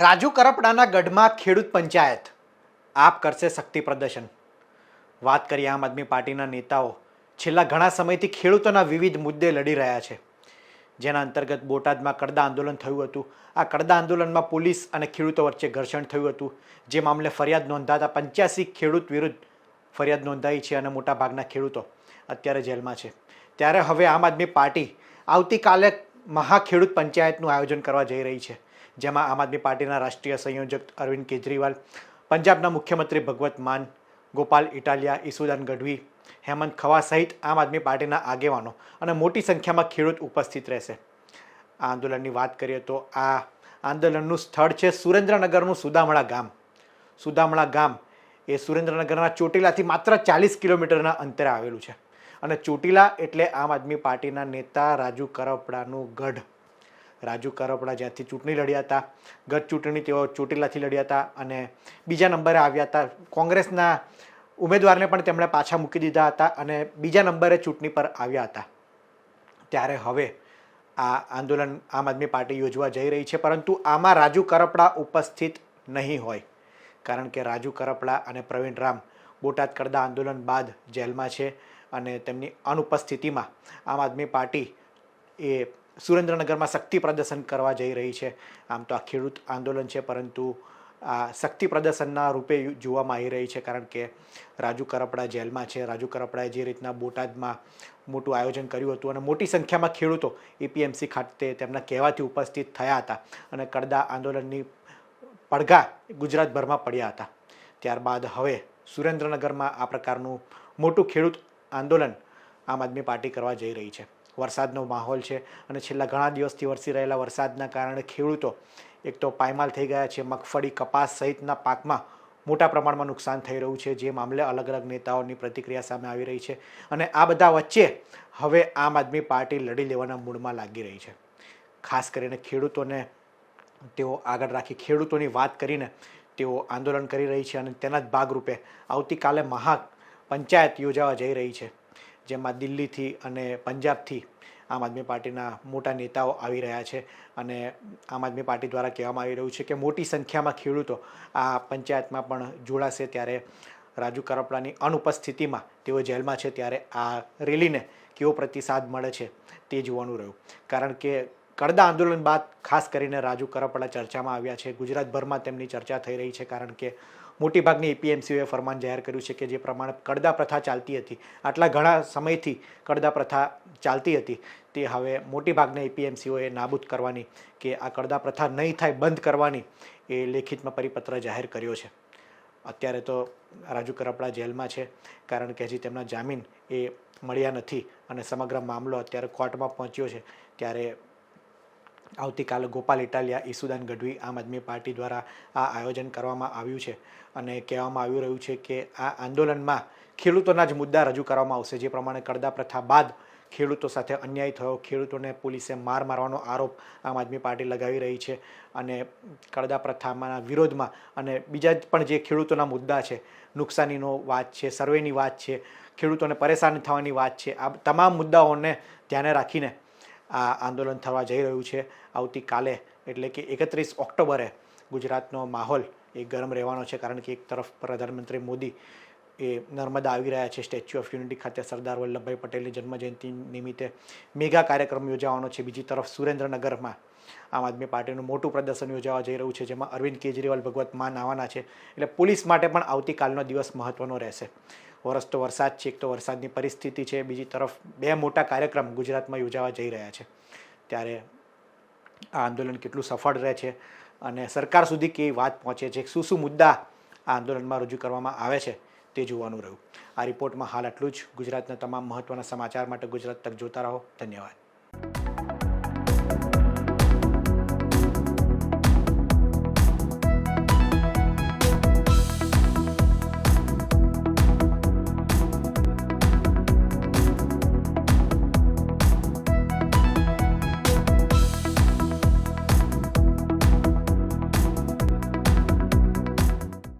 રાજુ કરપડાના ગઢમાં ખેડૂત પંચાયત. આપ કરશે શક્તિ પ્રદર્શન. વાત કરીએ આમ આદમી પાર્ટીના નેતાઓ. છેલ્લા ઘણા સમયથી ખેડૂતોના વિવિધ મુદ્દે લડી રહ્યા છે. જેના અંતર્ગત બોટાદમાં કડદા આંદોલન થયું હતું. આ કડદા આંદોલનમાં પોલીસ અને ખેડૂતો વચ્ચે ઘર્ષણ થયું હતું. જે મામલે ફરિયાદ નોંધાતા પંચ્યાસી ખેડૂત વિરુદ્ધ ફરિયાદ નોંધાઈ છે અને મોટાભાગના ખેડૂતો અત્યારે જેલમાં છે. ત્યારે હવે આમ આદમી પાર્ટી આવતીકાલે મહા ખેડૂત પંચાયતનું આયોજન કરવા જઈ રહી છે, જેમાં આમ આદમી પાર્ટીના રાષ્ટ્રીય સંયોજક અરવિંદ કેજરીવાલ, પંજાબના મુખ્યમંત્રી ભગવત માન, ગોપાલ ઇટાલિયા, ઈસુદાન ગઢવી, હેમંત ખવા સહિત આમ આદમી પાર્ટીના આગેવાનો અને મોટી સંખ્યામાં ખેડૂત ઉપસ્થિત રહેશે. આ આંદોલનની વાત કરીએ તો આ આંદોલનનું સ્થળ છે સુરેન્દ્રનગરનું સુદામળા ગામ. સુદામણા ગામ એ સુરેન્દ્રનગરના ચોટીલાથી માત્ર ચાલીસ કિલોમીટરના અંતરે આવેલું છે. અને ચોટીલા એટલે આમ આદમી પાર્ટીના નેતા રાજુ કરપડાનું ગઢ. રાજુ કરપડા જ્યાંથી ચૂંટણી લડ્યા હતા, ગત ચૂંટણી તેઓ ચોટીલાથી લડ્યા હતા અને બીજા નંબરે આવ્યા હતા. કોંગ્રેસના ઉમેદવારને પણ તેમણે પાછા મૂકી દીધા હતા અને બીજા નંબરે ચૂંટણી પર આવ્યા હતા. ત્યારે હવે આ આંદોલન આમ આદમી પાર્ટી યોજવા જઈ રહી છે, પરંતુ આમાં રાજુ કરપડા ઉપસ્થિત નહીં હોય. કારણ કે રાજુ કરપડા અને પ્રવીણ રામ બોટાદ કરદા આંદોલન બાદ જેલમાં છે. અને તેમની અનુપસ્થિતિમાં આમ આદમી પાર્ટી એ સુરેન્દ્રનગરમાં શક્તિ પ્રદર્શન કરવા જઈ રહી છે. આમ તો આ ખેડૂત આંદોલન છે, પરંતુ આ શક્તિ પ્રદર્શનના રૂપે જોવામાં આવી રહી છે, કારણ કે રાજુ કરપડા જેલમાં છે. રાજુ કરપડાએ જે રીતના બોટાદમાં મોટું આયોજન કર્યું હતું અને મોટી સંખ્યામાં ખેડૂતો એપીએમસી ખાતે તેમના કહેવાથી ઉપસ્થિત થયા હતા અને કડદા આંદોલનની પડઘા ગુજરાતભરમાં પડ્યા હતા. ત્યારબાદ હવે સુરેન્દ્રનગરમાં આ પ્રકારનું મોટું ખેડૂત આંદોલન આમ આદમી પાર્ટી કરવા જઈ રહી છે. વરસાદનો માહોલ છે અને છેલ્લા ઘણા દિવસથી વરસી રહેલા વરસાદના કારણે ખેડૂતો એક તો પાયમાલ થઈ ગયા છે, મગફળી, કપાસ સહિતના પાકમાં મોટા પ્રમાણમાં નુકસાન થઈ રહ્યું છે, જે મામલે અલગ અલગ નેતાઓની પ્રતિક્રિયા સામે આવી રહી છે અને આ બધા વચ્ચે હવે આમ આદમી પાર્ટી લડી લેવાના મૂડમાં લાગી રહી છે. ખાસ કરીને ખેડૂતોને તેઓ આગળ રાખી ખેડૂતોની વાત કરીને તેઓ આંદોલન કરી રહી છે અને તેના જ ભાગરૂપે આવતીકાલે મહા પંચાયત યોજાવા જઈ રહી છે. જેમાં દિલ્હીથી અને પંજાબથી આમ આદમી પાર્ટીના મોટા નેતાઓ આવી રહ્યા છે અને આમ આદમી પાર્ટી દ્વારા કહેવામાં આવી રહ્યું છે કે મોટી સંખ્યામાં ખેડૂતો આ પંચાયતમાં પણ જોડાશે ત્યારે રાજુ કરપડાની અનુપસ્થિતિમાં તેઓ જેલમાં છે ત્યારે આ રેલીને કેવો પ્રતિસાદ મળે છે તે જોવાનું રહ્યું. કારણ કે કડદા આંદોલન બાદ ખાસ કરીને રાજુ કરપડા ચર્ચામાં આવ્યા છે. ગુજરાતભરમાં તેમની ચર્ચા થઈ રહી છે કારણ કે મોટીભાગની એપીએમસીઓએ ફરમાન જાહેર કર્યું છે કે જે પ્રમાણે કડદા પ્રથા ચાલતી હતી. આટલા ઘણા સમયથી કડદા પ્રથા ચાલતી હતી. તે હવે મોટીભાગના એપીએમસીઓએ નાબૂદ કરવાની કે આ કડદા પ્રથા નહીં થાય બંધ કરવાની એ લેખિતમાં પરિપત્ર જાહેર કર્યો છે. અત્યારે તો રાજુ કરપડા જેલમાં છે, કારણ કે હજી તેમના જામીન એ મળ્યા નથી અને સમગ્ર મામલો અત્યારે કોર્ટમાં પહોંચ્યો છે. ત્યારે આવતીકાલે ગોપાલ ઇટાલિયા ઈસુદાન ગઢવી આમ આદમી પાર્ટી દ્વારા આ આયોજન કરવામાં આવ્યું છે. અને કહેવામાં આવી રહ્યું છે કે આ આંદોલનમાં ખેડૂતોના જ મુદ્દા રજૂ કરવામાં આવશે. જે પ્રમાણે કડદા પ્રથા બાદ ખેડૂતો સાથે અન્યાય થયો. ખેડૂતોને પોલીસે માર મારવાનો આરોપ આમ આદમી પાર્ટી લગાવી રહી છે. અને કડદા પ્રથાના વિરોધમાં અને બીજા પણ જે ખેડૂતોના મુદ્દા છે, નુકસાનીનો વાત છે, સર્વેની વાત છે, ખેડૂતોને પરેશાન થવાની વાત છે, આ તમામ મુદ્દાઓને ધ્યાને રાખીને આ આંદોલન થવા જઈ રહ્યું છે. આવતીકાલે એટલે કે એકત્રીસ ઓક્ટોબરે ગુજરાતનો માહોલ એ ગરમ રહેવાનો છે. કારણ કે એક તરફ પ્રધાનમંત્રી મોદી એ નર્મદા આવી રહ્યા છે સ્ટેચ્યુ ઓફ યુનિટી ખાતે સરદાર વલ્લભભાઈ પટેલની જન્મજયંતિ નિમિત્તે મેગા કાર્યક્રમ યોજાવાનો છે. બીજી તરફ સુરેન્દ્રનગરમાં આમ આદમી પાર્ટીનું મોટું પ્રદર્શન યોજાવા જઈ રહ્યું છે, જેમાં અરવિંદ કેજરીવાલ ભગવત માન આવવાના છે. એટલે પોલીસ માટે પણ આવતીકાલનો દિવસ મહત્વનો રહેશે. વરસ તો વરસાદ છે, એક તો વરસાદની પરિસ્થિતિ છે. બીજી તરફ બે મોટા કાર્યક્રમ ગુજરાતમાં યોજાવા જઈ રહ્યા છે. ત્યારે આ આંદોલન કેટલું સફળ રહે છે અને સરકાર સુધી કેવી વાત પહોંચે છે? શું શું મુદ્દા આ આંદોલનમાં રજૂ કરવામાં આવે છે? તે જોવાનું રહ્યું. આ રિપોર્ટમાં હાલ આટલું જ. ગુજરાતના તમામ મહત્ત્વના સમાચાર માટે ગુજરાત તક જોતા રહો. ધન્યવાદ.